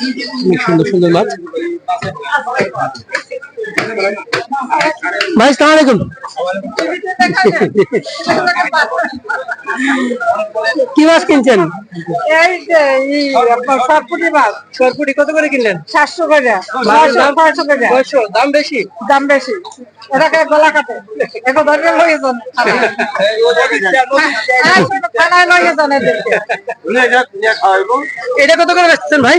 অনেক সুন্দর সুন্দর মাছ। ভাই সালাম আলাইকুম। কি মাছ কিনছেন? এই যে এই আপনার সরপুটি মাছ। সরপুটি কত করে কিনলেন? সাতশো করে দাম পাঁচশো করে ছয়শো দাম বেশি? দাম বেশি। এটাকে গলা কাটে? এখন ধরে লয়ে যান। থানায় লয়ে যান এদেরকে। এটা কত করে বেচছেন ভাই?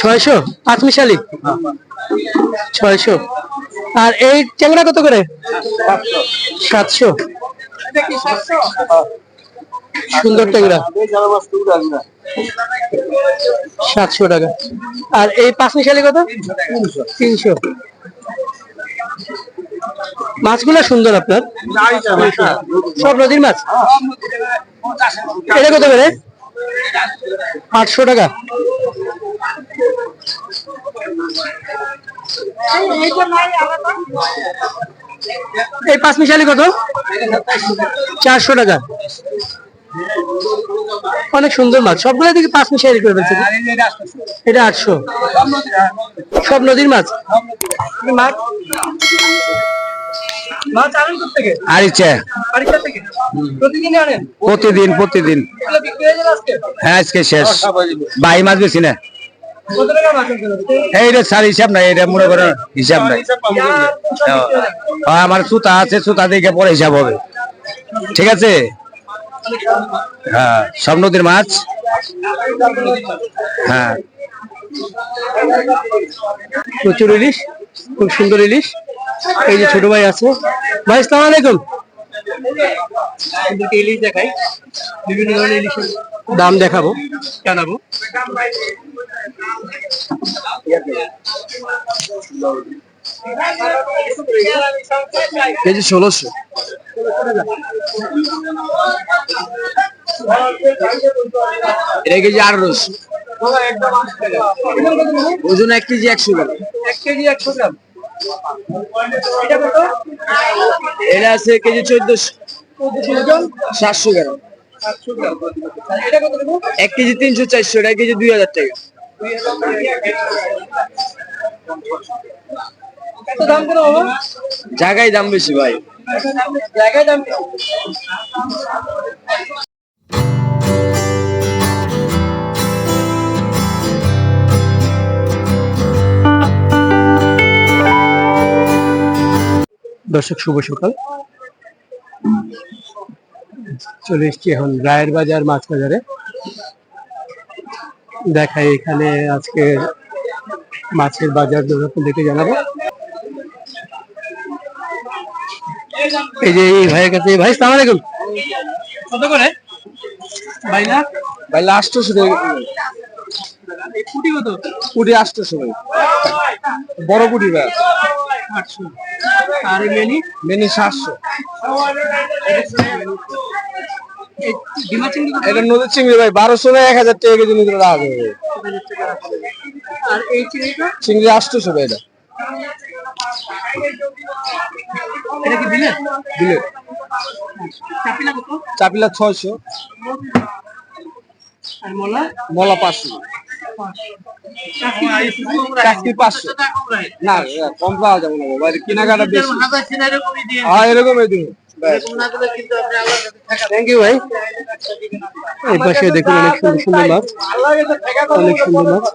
ছয়শো। পাঁচ মিশালি? ছয়শো। আর এই চ্যাংড়া কত করে? সাতশো। সুন্দর ট্যাংরা সাতশো টাকা। আর এই পাঁচ মিশালি কত? তিনশো। মাছগুলো সুন্দর আপনার। সব নদীর মাছ? এটা কত করে? আটশো টাকা। এই পাঁচ মিশালি কত? চারশো টাকা। অনেক সুন্দর মাছ। সবগুলো পাঁচ মিশালি করে ফেলছে। এটা আটশো। সব নদীর মাছ? মাছ? প্রতিদিন প্রতিদিন। হয়ে হ্যাঁ আজকে শেষ। বাই মাছ বেশি না। এইটা স্যার হিসাব নাই এটা মনে করেন হিসাব নাই। হ্যাঁ, আমার সুতা আছে সুতা দেখে পরে হিসাব হবে। ঠিক আছে? হ্যাঁ সব নদীর মাছ। হ্যাঁ। প্রচুর ইলিশ খুব সুন্দর ইলিশ। এই যে ছোট ভাই আছে। ভাই আসসালামু আলাইকুম। ইলিশ দেখাই। বিভিন্ন ধরনের ইলিশের দাম দেখাবো। জানাব। কেজি ষোলোশো। এটা কেজি আঠারোশো। ওজন এক কেজি একশো গ্রাম। এক কেজি একশো গ্রাম। এটা আছে কেজি চোদ্দশো। সাতশো গ্রাম। এক কেজি তিনশো চারশো এটা কেজি দুই হাজার টাকা। জায়গায় দাম বেশি ভাই। জায়গায় দাম দর্শক, শুভ সকাল। চলে এসছি এখন রায়ের বাজার মাছ বাজারে। দেখাই এখানে আজকে মাছের বাজার আপনাদেরকে জানাব। এই যে এই ভাইয়ের কাছে ভাই সালাম আলাইকুম। কত করে? ভাই না? ভাই লাস্ট শুধু কত? পুটি বড় পুটি ভাই। আটশো। Are many? মেনি সাতশো? এটা নদীর চিংড়ি ভাই বারোশো না এক হাজার টাকা কেজি রাখা যাবে চিংড়িটা চিংড়ি আসতেছে ভাই এটা। চাপিলা কত? চাপিলা ছয়শো। আর মোলা? মলা পাঁচশো। চাকরি পাঁচশো। না? কম পাওয়া যাবে না ভাই কেনাকাটা বেশি। হ্যাঁ এরকম এই দিন থ্যাংক ইউ ভাই। এই পাশে দেখুন অনেক সুন্দর সুন্দর মাছ। অনেক সুন্দর মাছ।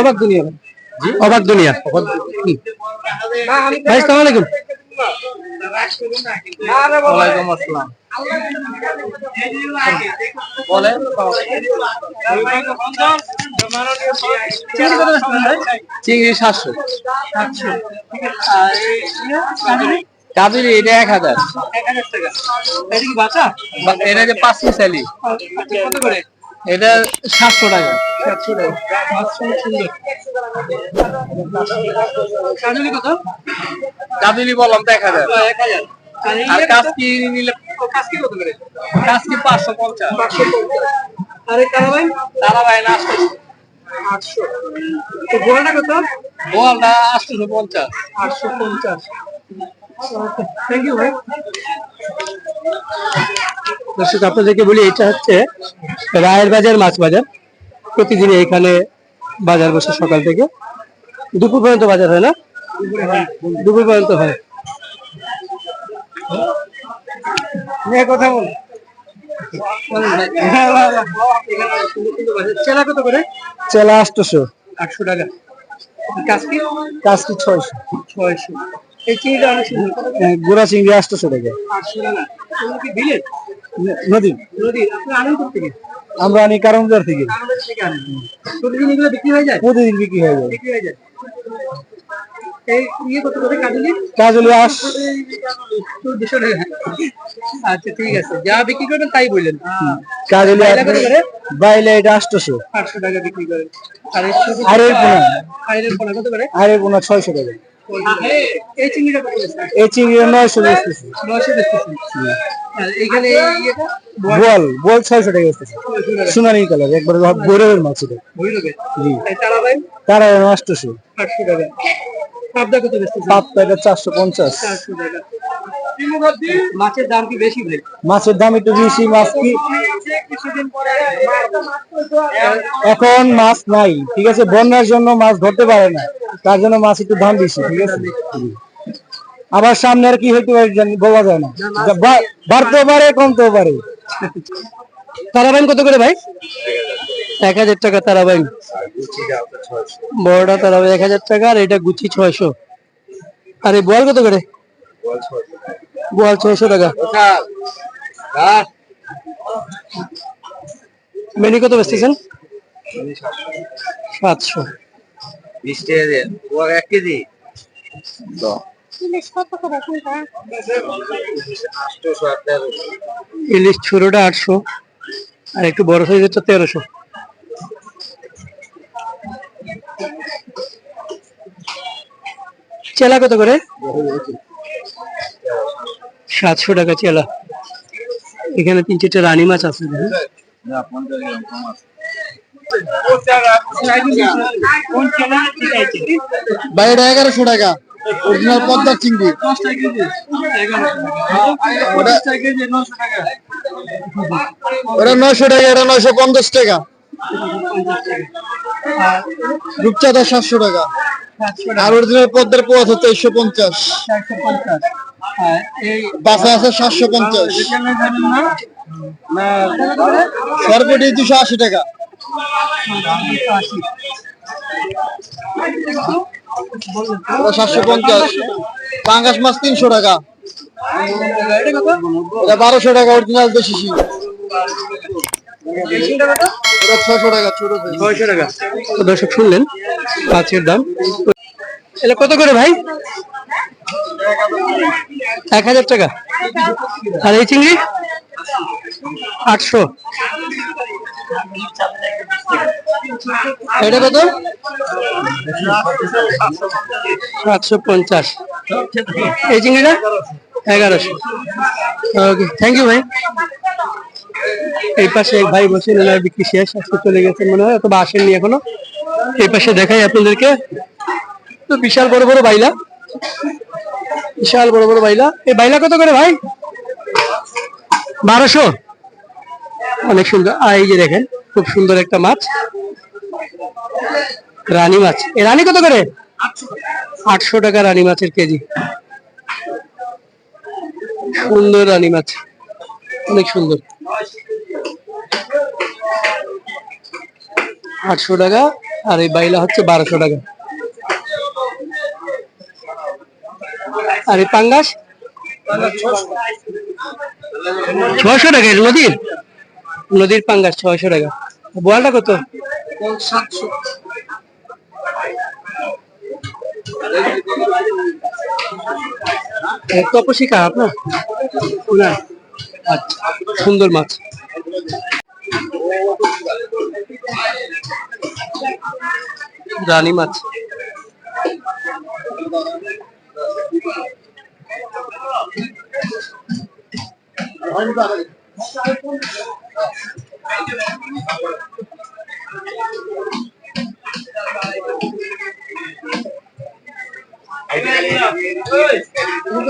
অবাক দুনিয়া। অবাক দুনিয়া। ভাই সালাম আলাইকুম। ওয়ালাইকুম আসসালাম। বলেন চিংড়ি সাতশো এক হাজার। এটা যে এটা সাতশো টাকা বললাম তো এক হাজার এক হাজার। আর ইয়ে নিলে কত? করে? পাঁচশো পঞ্চাশ। পাঁচশো পঞ্চাশ। আর? তারা ভাই না আটশো। তো গোয়ালটা কত? পঞ্চাশ। আটশো পঞ্চাশ। থ্যাংক ইউ ভাই। দর্শক আপনাদেরকে বলি এটা হচ্ছে রায়ের বাজার মাছ বাজার। প্রতিদিন এখানে বাজার বসে সকাল থেকে। দুপুর পর্যন্ত বাজার হয় না? দুপুর পর্যন্ত হয়। নিয়ে কথা বল। চেলা কত করে? চেলা আটশোশো আটশো টাকা। কাজকি ছয়শো। ছয়শো। এই চিংড়িটা অনেক সুন্দর। কত করে? গোড়া চিংড়ি আটশোশো টাকা। আটশো টাকা। এগুলো নদী নদী আপনি আনেন থেকে? আমরা আনি কারণদার থেকে। প্রতিদিন এগুলো বিক্রি হয়ে যায়? প্রতিদিন বিক্রি হয়ে যায়। বিক্রি হয়ে যায়। কত করে কাজলি? আস। আচ্ছা ঠিক আছে। যা বিক্রি করবেন তাই বললেন। কাজলি বাইলা কত বাইলে এটা আটশোশো আটশো টাকা বিক্রি করেন আর এই ছোট আর এর পোনা। আইরের পোনা কত করে? আর এর পোনা ছয়শো টাকা। এই চিংড়িটা এই নয়শো নয়শো বল বল ছয়শো টাকা বেচতেছি সোনালি কালার একবারে মাছ এটা। ভৈরবে জি। তারা আটশোশো আটশো টাকা পাবদা কত বেচতেছেন পাতটা এটা চারশো পঞ্চাশ। চারশো টাকা। মাছের দাম কি বেশি ভাই? মাছের দাম একটু বেশি মাছ কি? এখন মাছ নাই ঠিক আছে? বন্যার জন্য মাছ ধরতে পারে না তার জন্য মাছ একটু দাম বেশি ঠিক আছে? আবার সামনে আর কি হইতে পারে জানি- বলা যায় না। বা- বাড়তেও পারে কমতেও পারে। তারাবাইন কত করে ভাই? এক হাজার টাকা তারাবাইন। বড়টা তারাবাই এক হাজার টাকা আর এটা গুচি ছয়শো। আর এই বল কত করে? বল, ছয়শো টাকা। মেনি কত বেচতেছেন? সাতশো। ইলিশ ছোটটা আটশো, আর একটু বড় সাইজেরটা তেরোশো। চেলা কত করে? সাতশো টাকা চেলা। এখানে তিন চারটে রানী মাছ আছে। বাইরে এগারোশো টাকা। অরিজিনাল পদ্মার চিংড়ি। ওটা নয়শো টাকা, এটা নয়শো পঞ্চাশ টাকা। রূপচাঁদা সাতশো টাকা। আর অরিজিনাল পদ্মার পোয়া হচ্ছে তেইশশো পঞ্চাশ। বাসা আছে সাতশো পঞ্চাশ। সরপটি দুশো আশি টাকা। সাতশো পঞ্চাশ। পাঙ্গাস মাছ তিনশো টাকা। এটা বারোশো টাকা অরিজিনাল দেশি টাকা ছোট ছয়শো টাকা। তো দর্শক শুনলেন মাছের দাম। এটা কত করে ভাই? এক হাজার টাকা। আর এই চিংড়ি? আটশো। এটা কত? সাতশো পঞ্চাশ। এই চিংড়িটা? এগারোশো। ওকে থ্যাংক ইউ ভাই। এই পাশে এক ভাই বসে, ওনার বিক্রি শেষ, আজকে চলে গেছেন মনে হয়, অথবা আসেননি এখনও। এই পাশে দেখাই আপনাদেরকে। তো বিশাল বড় বড় বাইলা। বিশাল বড় বড় বাইলা। এই বাইলা কত করে ভাই? বারোশো। অনেক সুন্দর। আর এই যে দেখেন, খুব সুন্দর একটা মাছ। রানী মাছ। এ রানী কত করে? আটশো টাকা রানী মাছের কেজি। সুন্দর রানী মাছ। অনেক সুন্দর। আটশো টাকা আর এই বাইলা হচ্ছে বারোশো টাকা। আর এই পাঙ্গাস? ছয়শো টাকা নদীর? নদীর পাঙ্গাস ছয়শো টাকা। বোয়ালটা কত? এ, তপসিকা আপনার? সুন্দর মাছ রানী মাছ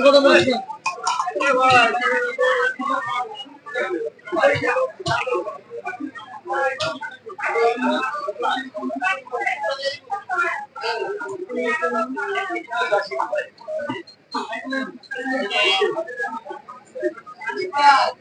কথা বলছি Yeah.